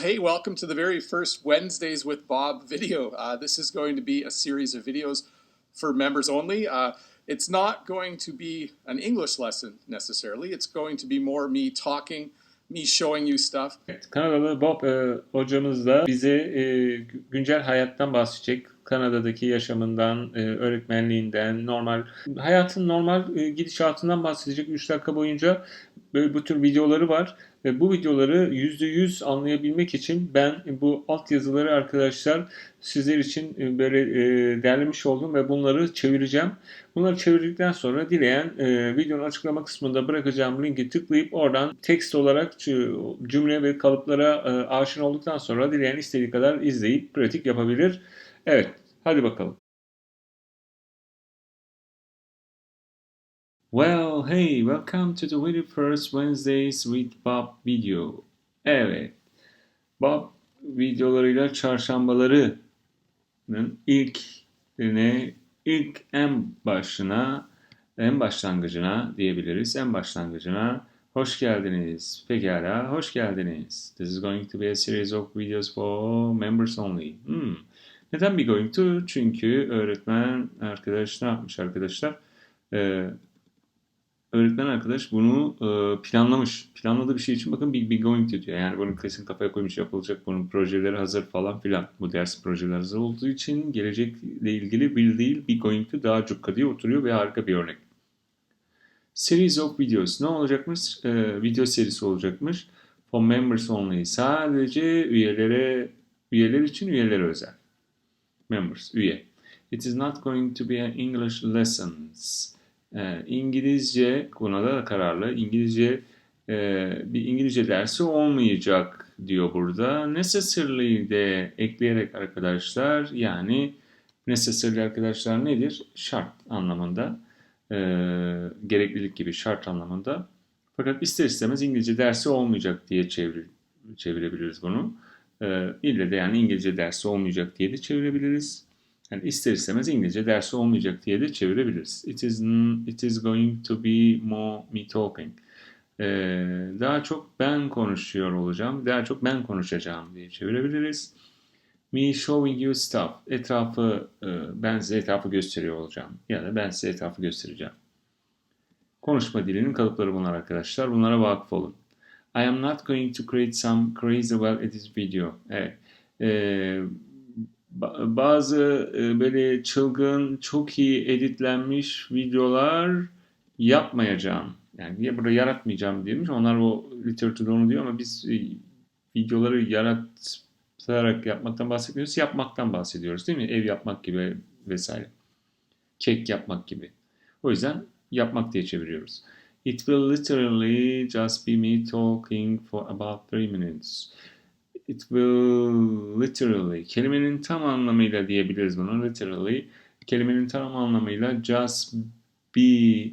Hey, welcome to the very first Wednesdays with Bob video. Uh, this is going to be a series of videos for members only. Uh, it's not going to be an English lesson necessarily. It's going to be more me talking, me showing you stuff. Evet, Kanadalı Bob e, hocamız da bize e, güncel hayattan bahsedecek. Kanada'daki yaşamından, e, öğretmenliğinden, normal hayatın normal e, gidişatından bahsedecek 3 dakika boyunca böyle bu tür videoları var. Ve bu videoları %100 anlayabilmek için ben bu altyazıları arkadaşlar sizler için e, böyle e, derlemiş oldum ve bunları çevireceğim. Bunları çevirdikten sonra dileyen e, videonun açıklama kısmında bırakacağım linki tıklayıp oradan tekst olarak cü- cümle ve kalıplara aşina olduktan sonra dileyen istediği kadar izleyip pratik yapabilir. Evet, hadi bakalım. Well, hey, welcome to the very first Wednesdays with Bob video. Evet, Bob videolarıyla çarşambalarının ilk ne ilk en başına, en başlangıcına diyebiliriz. En başlangıcına hoş geldiniz. Pekala, hoş geldiniz. This is going to be a series of videos for members only. Hmm. Neden be going to? Çünkü öğretmen arkadaş ne yapmış arkadaşlar? Ee, öğretmen arkadaş bunu e, planlamış. Planladığı bir şey için bakın be, be going diyor. Yani bunu kesin kafaya koymuş yapılacak. Bunun projeleri hazır falan filan. Bu ders projeler hazır olduğu için gelecekle ilgili will değil be going to daha cukka diye oturuyor ve harika bir örnek. Series of videos. Ne olacakmış? Ee, video serisi olacakmış. For members only. Sadece üyelere üyeler için üyelere özel. Members, üye. It is not going to be an English lessons. Ee, İngilizce, buna da kararlı. İngilizce e, bir İngilizce dersi olmayacak diyor burada. Necessarily de ekleyerek arkadaşlar yani necessarily arkadaşlar nedir? Şart anlamında. Ee, gereklilik gibi şart anlamında. Fakat ister istemez İngilizce dersi olmayacak diye çevir, çevirebiliriz bunu. Ee, ille de yani İngilizce dersi olmayacak diye de çevirebiliriz. Yani ister istemez İngilizce dersi olmayacak diye de çevirebiliriz. It is it is going to be more me talking. Ee, daha çok ben konuşuyor olacağım. Daha çok ben konuşacağım diye çevirebiliriz. Me showing you stuff. Etrafı e, ben size etrafı gösteriyor olacağım. Ya da ben size etrafı göstereceğim. Konuşma dilinin kalıpları bunlar arkadaşlar. Bunlara vakıf olun. I am not going to create some crazy well edited video. Evet. Ee, bazı e, böyle çılgın, çok iyi editlenmiş videolar yapmayacağım. Yani ya burada yaratmayacağım demiş. Onlar o literatürde onu diyor ama biz e, videoları yaratarak yapmaktan bahsetmiyoruz. Yapmaktan bahsediyoruz değil mi? Ev yapmak gibi vesaire. Kek yapmak gibi. O yüzden yapmak diye çeviriyoruz. It will literally just be me talking for about three minutes. It will literally, kelimenin tam anlamıyla diyebiliriz bunu. Literally, kelimenin tam anlamıyla just be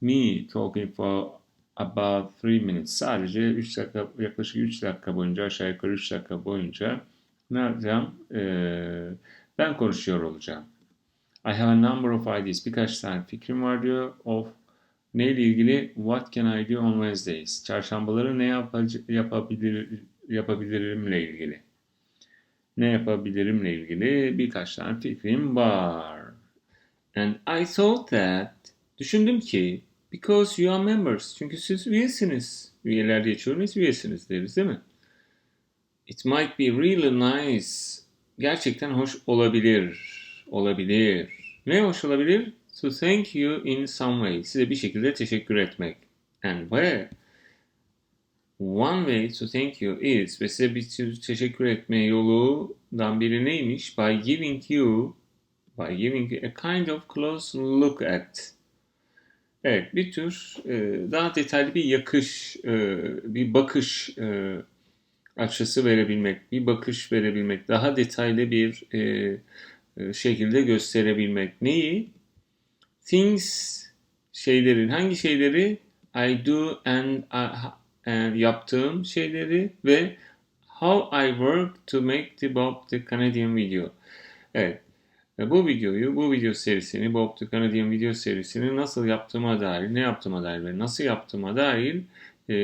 me talking for about three minutes. Sadece 3 dakika, yaklaşık 3 dakika boyunca, aşağı yukarı 3 dakika boyunca ne yapacağım? Ee, ben konuşuyor olacağım. I have a number of ideas. Birkaç tane fikrim var diyor. Of neyle ilgili? What can I do on Wednesdays? Çarşambaları ne yapabilir, yapabilirimle ilgili. Ne yapabilirimle ilgili birkaç tane fikrim var. And I thought that düşündüm ki because you are members çünkü siz üyesiniz. Üyeler diye çevirmeyiz üyesiniz deriz değil mi? It might be really nice. Gerçekten hoş olabilir. Olabilir. Ne hoş olabilir? To thank you in some way. Size bir şekilde teşekkür etmek. And where? One way to thank you is ve size bir teşekkür etme yolundan biri neymiş? By giving you by giving you a kind of close look at. Evet, bir tür e, daha detaylı bir yakış, e, bir bakış e, açısı verebilmek, bir bakış verebilmek, daha detaylı bir şekilde gösterebilmek. Neyi? Things şeylerin, hangi şeyleri? I do and, and yaptığım şeyleri ve how I work to make the Bob the Canadian video. Evet. Ve bu videoyu, bu video serisini, Bob the Canadian video serisini nasıl yaptığıma dair, ne yaptığıma dair ve nasıl yaptığıma dair e,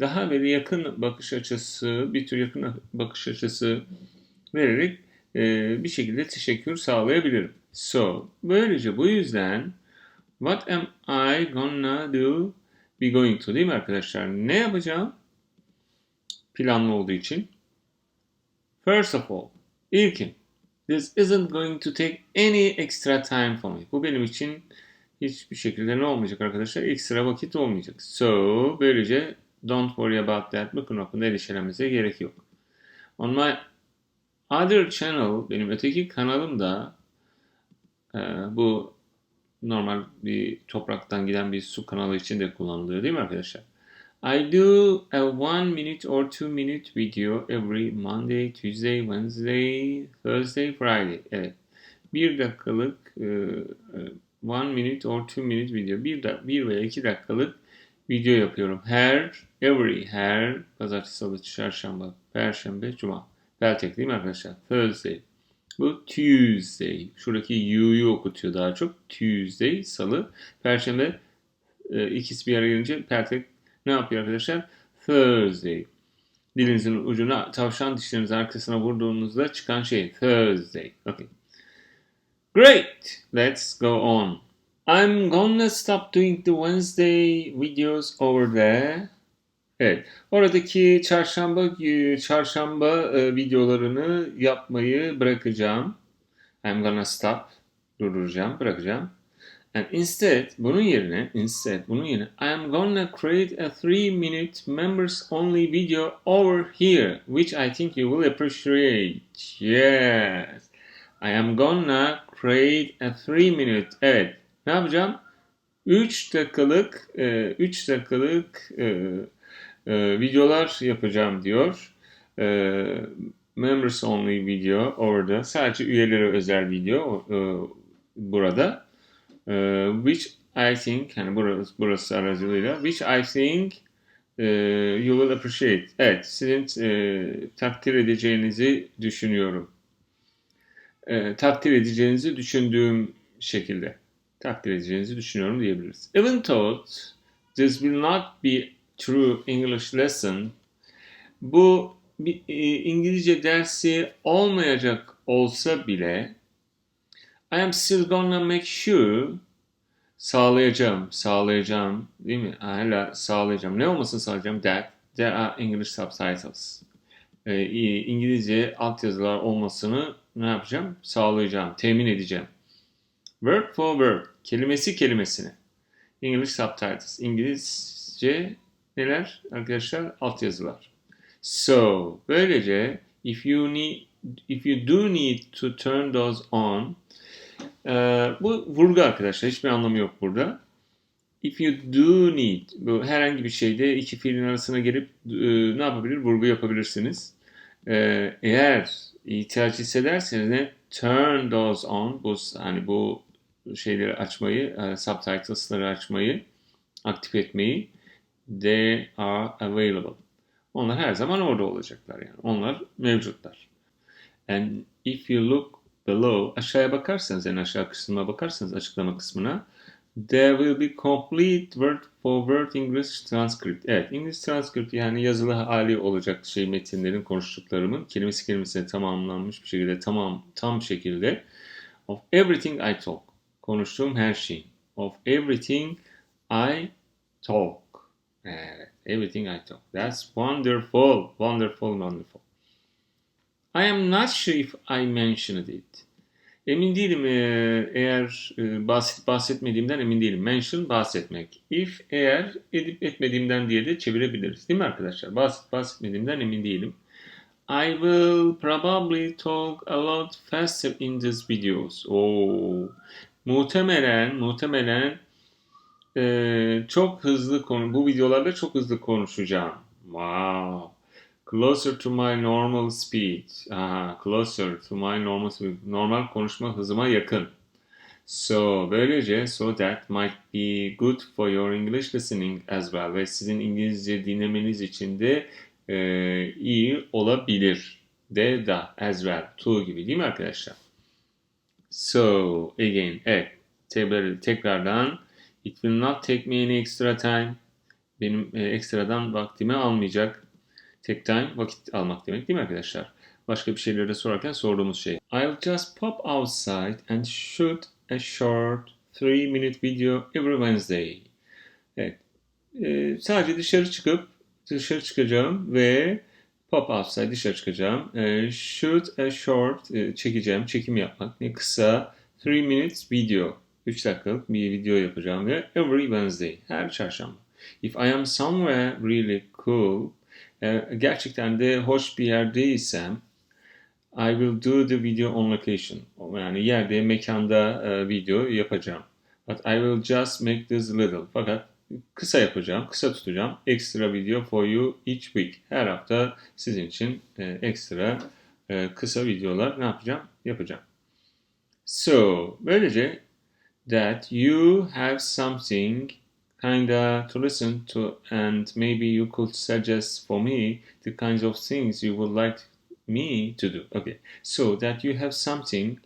daha böyle yakın bakış açısı, bir tür yakın bakış açısı vererek e, bir şekilde teşekkür sağlayabilirim. So, böylece bu yüzden what am I gonna do be going to değil mi arkadaşlar? Ne yapacağım? Planlı olduğu için. First of all, ilkin. This isn't going to take any extra time for me. Bu benim için hiçbir şekilde ne olmayacak arkadaşlar? Ekstra vakit olmayacak. So, böylece don't worry about that. Bu konu hakkında endişelenmenize gerek yok. On my other channel, benim öteki kanalımda e, bu normal bir topraktan giden bir su kanalı için de kullanılıyor değil mi arkadaşlar? I do a one minute or two minute video every Monday, Tuesday, Wednesday, Thursday, Friday. Evet. Bir dakikalık e, e, one minute or two minute video. Bir, da, bir veya iki dakikalık video yapıyorum. Her, every, her, pazartesi, salı, çarşamba, perşembe, cuma. Peltek değil mi arkadaşlar? Thursday. Bu Tuesday. Şuradaki U'yu okutuyor daha çok. Tuesday, salı, perşembe e, ikisi bir araya gelince peltek ne yapıyor arkadaşlar? Thursday. Dilinizin ucuna tavşan dişlerinizin arkasına vurduğunuzda çıkan şey Thursday. Okay. Great. Let's go on. I'm gonna stop doing the Wednesday videos over there. Evet. Oradaki çarşamba çarşamba e, videolarını yapmayı bırakacağım. I'm gonna stop. Durduracağım, bırakacağım. And instead, bunun yerine, instead, bunun yerine, I am gonna create a 3 minute members only video over here, which I think you will appreciate. Yes. I am gonna create a 3 minute, evet. Ne yapacağım? 3 dakikalık, 3 dakikalık e, e, videolar yapacağım diyor. E, members only video orada. Sadece üyelere özel video e, burada. E, which I think, yani burası, burası aracılığıyla, which I think e, you will appreciate. Evet, sizin e, takdir edeceğinizi düşünüyorum. E, takdir edeceğinizi düşündüğüm şekilde. Takdir edeceğinizi düşünüyorum diyebiliriz. Even though this will not be true English lesson bu bir e, İngilizce dersi olmayacak olsa bile I am still gonna make sure sağlayacağım, sağlayacağım değil mi? Hala sağlayacağım. Ne olmasını sağlayacağım? That there are English subtitles. Ee, İngilizce altyazılar olmasını ne yapacağım? Sağlayacağım, temin edeceğim. Word for word, kelimesi kelimesine. English subtitles, İngilizce neler arkadaşlar? Altyazılar. So, böylece if you need if you do need to turn those on e, bu vurgu arkadaşlar. Hiçbir anlamı yok burada. If you do need bu herhangi bir şeyde iki fiilin arasına gelip e, ne yapabilir? Vurgu yapabilirsiniz. E, eğer ihtiyaç hissederseniz ne? Turn those on. Bu hani bu şeyleri açmayı, e, subtitles'ları açmayı, aktif etmeyi they are available. Onlar her zaman orada olacaklar yani. Onlar mevcutlar. And if you look below, aşağıya bakarsanız, en aşağı kısmına bakarsanız açıklama kısmına, there will be complete word for word English transcript. Evet, English transcript yani yazılı hali olacak şey metinlerin konuştuklarımın kelimesi kelimesine tamamlanmış bir şekilde tamam tam şekilde of everything I talk. Konuştuğum her şey. Of everything I talk. Evet, everything I talk. That's wonderful, wonderful, wonderful. I am not sure if I mentioned it. Emin değilim eğer bahset, bahsetmediğimden emin değilim. Mention bahsetmek. If eğer edip etmediğimden diye de çevirebiliriz. Değil mi arkadaşlar? Bahset, bahsetmediğimden emin değilim. I will probably talk a lot faster in these videos. Oo. Muhtemelen, muhtemelen e, çok hızlı konu bu videolarda çok hızlı konuşacağım. Wow. Closer to my normal speed. Aha, closer to my normal speed. Normal konuşma hızıma yakın. So, böylece so that might be good for your English listening as well. Ve sizin İngilizce dinlemeniz için de e, iyi olabilir. De da as well. To gibi değil mi arkadaşlar? So, again, evet. Tekrardan It will not take me any extra time. benim e, ekstradan vaktimi almayacak. Take time vakit almak demek değil mi arkadaşlar? Başka bir şeyleri sorarken sorduğumuz şey. I'll just pop outside and shoot a short 3 minute video every Wednesday. Evet. E, sadece dışarı çıkıp dışarı çıkacağım ve pop outside dışarı çıkacağım. E, shoot a short e, çekeceğim. Çekim yapmak. Ne kısa 3 minutes video. 3 dakikalık bir video yapacağım ve every Wednesday. Her çarşamba. If I am somewhere really cool e, gerçekten de hoş bir yerdeysem I will do the video on location. Yani yerde, mekanda e, video yapacağım. But I will just make this little. Fakat kısa yapacağım, kısa tutacağım. Extra video for you each week. Her hafta sizin için e, ekstra kısa videolar ne yapacağım? Yapacağım. So, böylece that you have something kinda to listen to and maybe you could suggest for me the kinds of things you would like me to do. Okay. So that you have something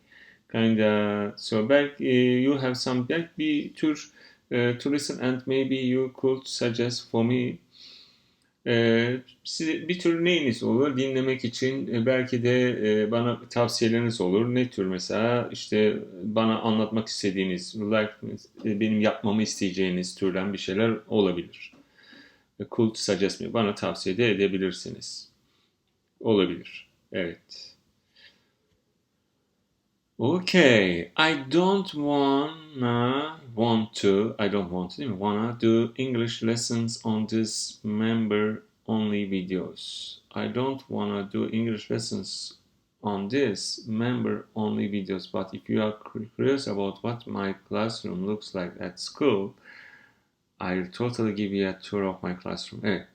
kinda so back e, you have some belki bir tür e, eh, to listen and maybe you could suggest for me bir tür neyiniz olur dinlemek için e, belki de e, bana tavsiyeleriniz olur. Ne tür mesela işte bana anlatmak istediğiniz e, benim yapmamı isteyeceğiniz türden bir şeyler olabilir. E, Could suggest me bana tavsiye de edebilirsiniz. Olabilir. Evet. Okay, I don't wanna want to I don't want to? Wanna do English lessons on this member only videos. I don't wanna do English lessons on this member only videos. But if you are curious about what my classroom looks like at school, I'll totally give you a tour of my classroom. Evet.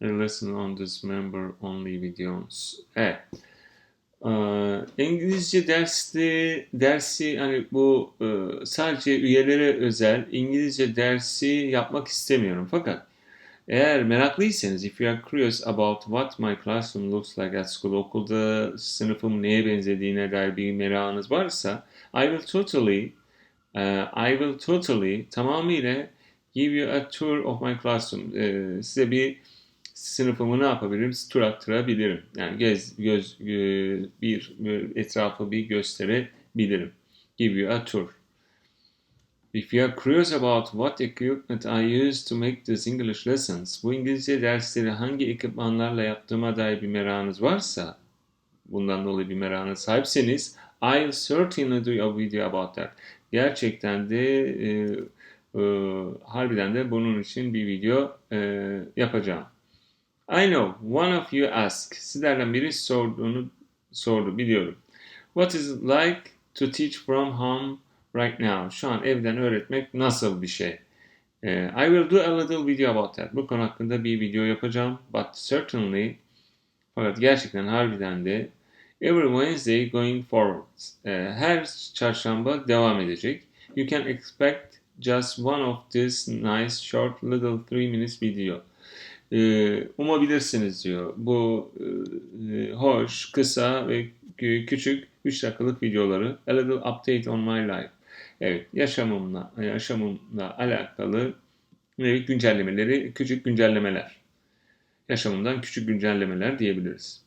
A lesson on this member only videos. Evet. Ee, İngilizce dersli dersi hani bu e, sadece üyelere özel İngilizce dersi yapmak istemiyorum. Fakat eğer meraklıysanız, if you are curious about what my classroom looks like at school, okulda sınıfım neye benzediğine dair bir merakınız varsa, I will totally, uh, I will totally tamamıyla give you a tour of my classroom. Ee, size bir sınıfımı ne yapabilirim? Tur attırabilirim. Yani göz, göz, e, bir etrafı bir gösterebilirim. Give you a tour. If you are curious about what equipment I use to make these English lessons, bu İngilizce dersleri hangi ekipmanlarla yaptığıma dair bir merakınız varsa, bundan dolayı bir merakınız sahipseniz, I'll certainly do a video about that. Gerçekten de e, e, harbiden de bunun için bir video e, yapacağım. I know one of you asked. Sizlerden biri sorduğunu sordu biliyorum. What is it like to teach from home right now? Şu an evden öğretmek nasıl bir şey? Eh, I will do a little video about that. Bu konu hakkında bir video yapacağım. But certainly fakat gerçekten harbiden de every Wednesday going forward. Eh, her çarşamba devam edecek. You can expect just one of these nice short little three minutes video. Ee, umabilirsiniz diyor. Bu e, hoş, kısa ve küçük 3 dakikalık videoları A Little Update on My Life. Evet, yaşamımla, yaşamımla alakalı ve güncellemeleri, küçük güncellemeler. Yaşamımdan küçük güncellemeler diyebiliriz.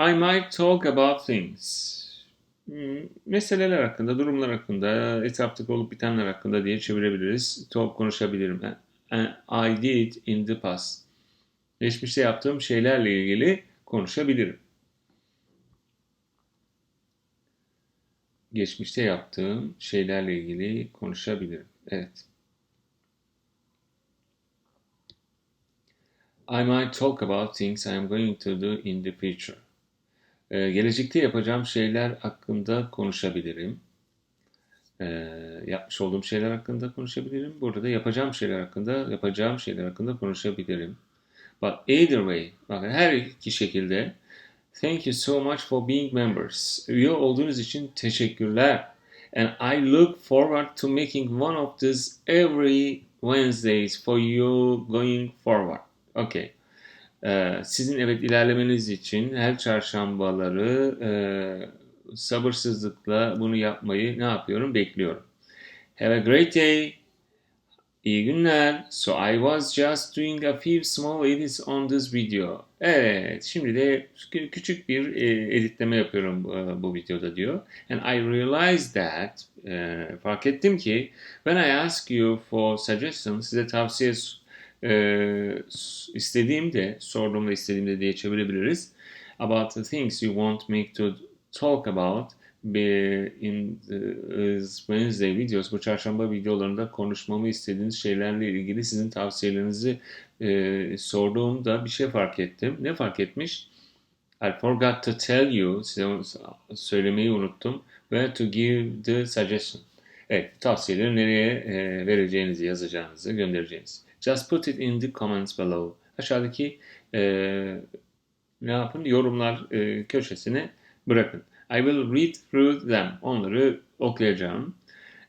I might talk about things. Hmm, meseleler hakkında, durumlar hakkında, etraftaki olup bitenler hakkında diye çevirebiliriz. Talk konuşabilirim. I did in the past. Geçmişte yaptığım şeylerle ilgili konuşabilirim. Geçmişte yaptığım şeylerle ilgili konuşabilirim. Evet. I might talk about things I am going to do in the future. Ee, gelecekte yapacağım şeyler hakkında konuşabilirim. Ee, yapmış olduğum şeyler hakkında konuşabilirim. Burada da yapacağım şeyler hakkında, yapacağım şeyler hakkında konuşabilirim. But either way, bakın her iki şekilde thank you so much for being members. Üye olduğunuz için teşekkürler. And I look forward to making one of these every Wednesdays for you going forward. Okay. Ee, sizin evet ilerlemeniz için her çarşambaları e, sabırsızlıkla bunu yapmayı ne yapıyorum? Bekliyorum. Have a great day. İyi günler. So I was just doing a few small edits on this video. Evet, şimdi de kü- küçük bir e, editleme yapıyorum e, bu videoda diyor. And I realized that, e, fark ettim ki, when I ask you for suggestions, size tavsiye istediğimde, sorduğumda istediğimde diye çevirebiliriz. About the things you want me to talk about, in the Wednesday videos, bu çarşamba videolarında konuşmamı istediğiniz şeylerle ilgili sizin tavsiyelerinizi e, sorduğumda bir şey fark ettim. Ne fark etmiş? I forgot to tell you, size söylemeyi unuttum. Where to give the suggestion. Evet, tavsiyeleri nereye e, vereceğinizi, yazacağınızı, göndereceğinizi. Just put it in the comments below. Aşağıdaki e, ne yapın? Yorumlar e, köşesine bırakın. I will read through them. Onları okuyacağım.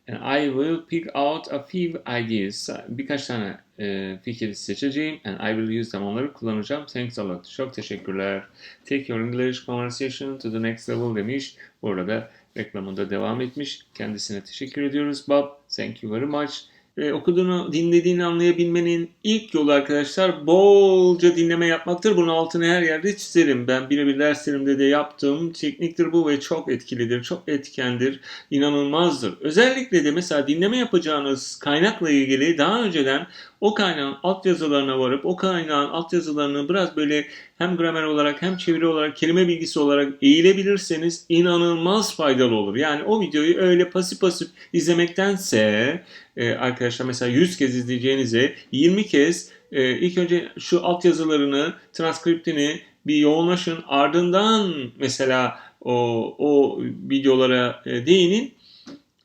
And I will pick out a few ideas. Birkaç tane e, fikir seçeceğim. And I will use them. Onları kullanacağım. Thanks a lot. Çok teşekkürler. Take your English conversation to the next level demiş. Burada reklamında devam etmiş. Kendisine teşekkür ediyoruz Bob. Thank you very much. E, okuduğunu, dinlediğini anlayabilmenin ilk yolu arkadaşlar bolca dinleme yapmaktır. Bunun altını her yerde çizerim. Ben birebir derslerimde de yaptığım tekniktir bu ve çok etkilidir, çok etkendir, inanılmazdır. Özellikle de mesela dinleme yapacağınız kaynakla ilgili daha önceden o kaynağın altyazılarına varıp o kaynağın altyazılarını biraz böyle hem gramer olarak hem çeviri olarak kelime bilgisi olarak eğilebilirseniz inanılmaz faydalı olur. Yani o videoyu öyle pasif pasif izlemektense e, arkadaşlar mesela 100 kez izleyeceğinize 20 kez e, ilk önce şu altyazılarını, transkriptini bir yoğunlaşın. Ardından mesela o, o videolara e, değinin.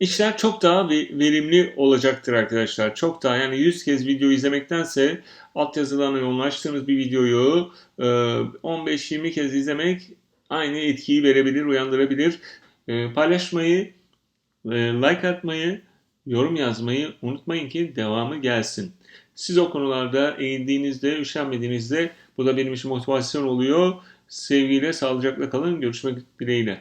İşler çok daha ve- verimli olacaktır arkadaşlar. Çok daha yani 100 kez video izlemektense altyazılarına yoğunlaştığınız bir videoyu e, 15-20 kez izlemek aynı etkiyi verebilir, uyandırabilir. E, Paylaşmayı, e, like atmayı, yorum yazmayı unutmayın ki devamı gelsin. Siz o konularda eğildiğinizde, üşenmediğinizde bu da benim için motivasyon oluyor. Sevgiyle, sağlıcakla kalın. Görüşmek dileğiyle.